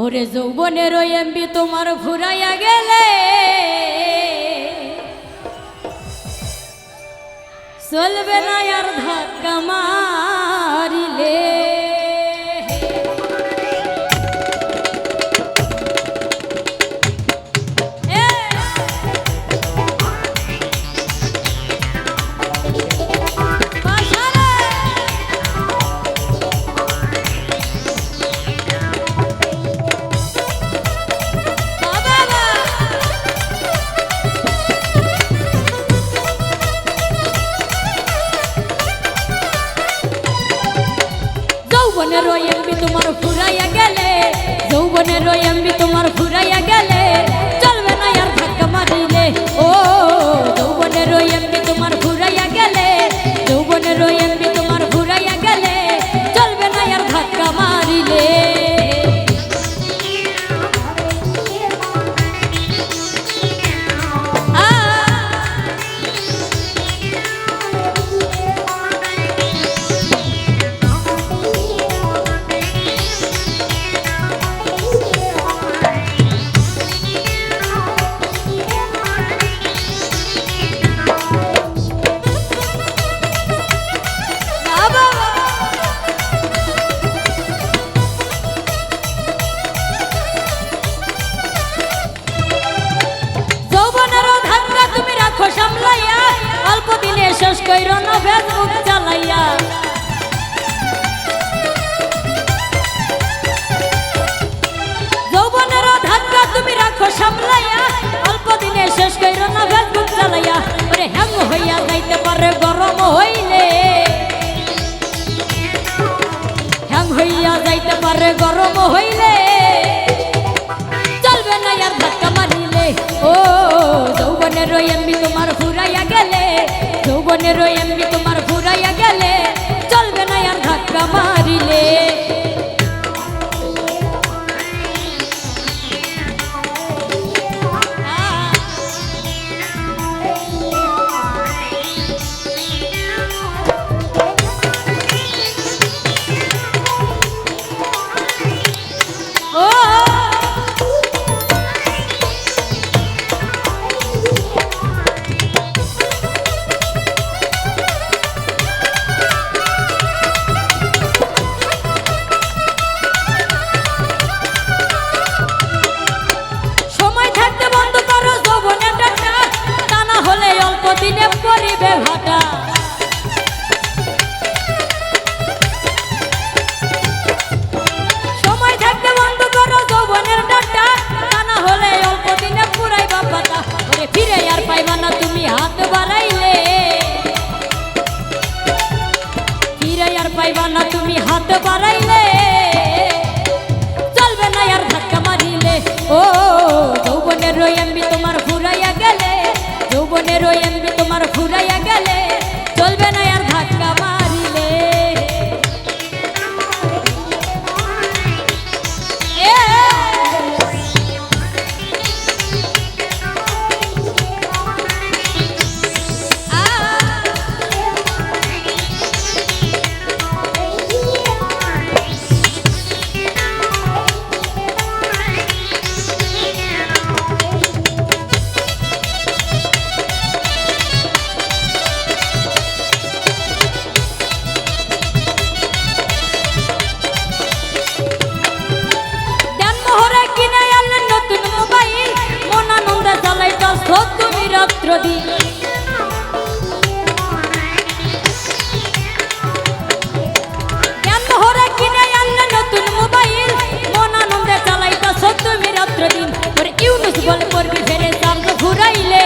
ওরে যৌবনের ওই এমবি তোমার ঘুরাইয়া গেলে। চলবে না আর ধাক্কা মারিলে। রয়ে আমি তোমার ফুরাইয়া গেলে যৌবনে রয়ে আমি তোমার ফুরাইয়া গেলে কইরো না ফেসবুক চালাইয়া যৌবনেরও ধাক্কা তুমি রাখো সামলাইয়া। ಕಿರುತೆರೋ আর পাইবা না, তুমি হাত বাড়াইলে। চলবে না আর ধাক্কা মারিলে। ও যৌবনের এমবি তোমার ঘুরাইয়া গেলে। যৌবনের এমবি তোমার ঘুরাইয়া গেলে। ফেরে চার্জ ঘুরাইলে।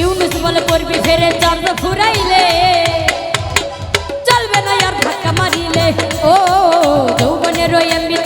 ইউনুস বলে পড়বি ফেরে চার্জ ঘুরাইলে। চলবে না আর ধাক্কা মারিলে। ও যৌবনের এমবি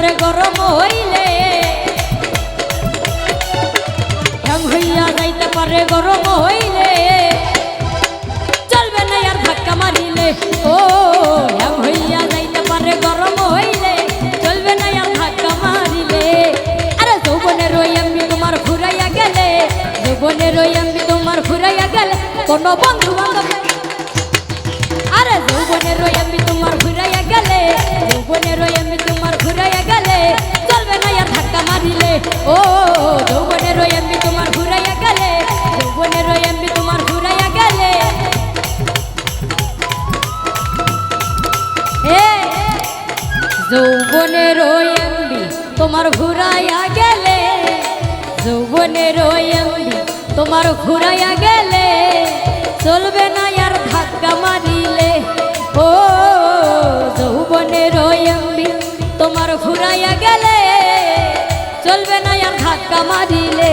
পারে গরম হইলে, ঢং হইয়া যাইতে পারে গরম হইলে। চলবে না আর ধাক্কা মারিলে, ও, ঢং হইয়া যাইতে পারে গরম হইলে। চলবে না আর ধাক্কা মারিলে। আরে যৌবনের ওই আমি তোমার ঘুরাইয়া গেলে যৌবনের ওই আমি তোমার ঘুরাইয়া গেলে, কোনো বন্ধু বান্ধব আরে যৌবনের ওই আমি তোমার যৌবনের এমবি তোমার ঘুরাইয়া গেলে। যৌবনের এমবি তোমার ঘুরাইয়া গেলে। চলবে না আর ধাক্কা মারিলে। ও যৌবনের এমবি তোমার ঘুরাইয়া গেলে। চলবে না আর ধাক্কা মারিলে।